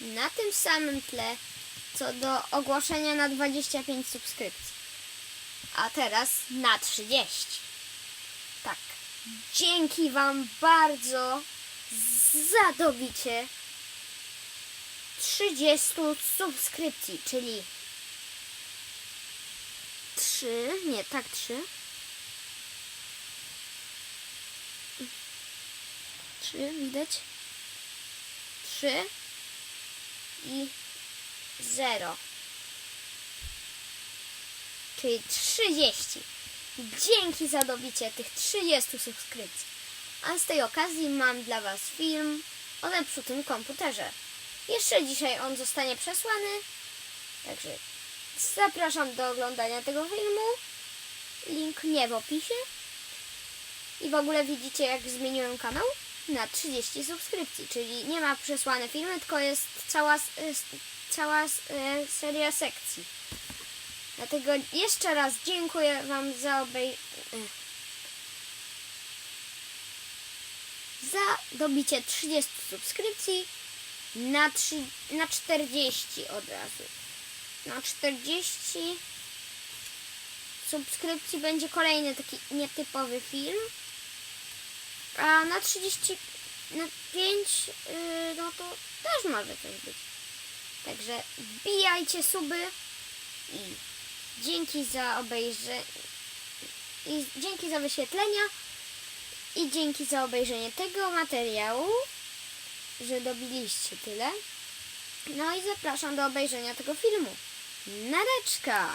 na tym samym tle, co do ogłoszenia na 25 subskrypcji. A teraz na 30. Tak. Dzięki Wam bardzo za dobicie 30 subskrypcji, czyli 3, nie, tak 3. 3, widać? 3 i 0. Czyli 30. Dzięki za dobicie tych 30 subskrypcji. A z tej okazji mam dla Was film o zepsutym komputerze. Jeszcze dzisiaj on zostanie przesłany. Także zapraszam do oglądania tego filmu. Link nie w opisie. I w ogóle widzicie jak zmieniłem kanał? Na 30 subskrypcji, czyli nie ma przesłane filmy, tylko jest cała, cała e, seria sekcji. Dlatego jeszcze raz dziękuję Wam za obej... e, za dobicie 30 subskrypcji na, 3, na 40 od razu. Na 40 subskrypcji będzie kolejny taki nietypowy film. A na 30, na 5, yy, no to też może coś być. Także wbijajcie suby i dzięki za obejrzenie i dzięki za wyświetlenia i dzięki za obejrzenie tego materiału, że dobiliście tyle. No i zapraszam do obejrzenia tego filmu. Nareczka!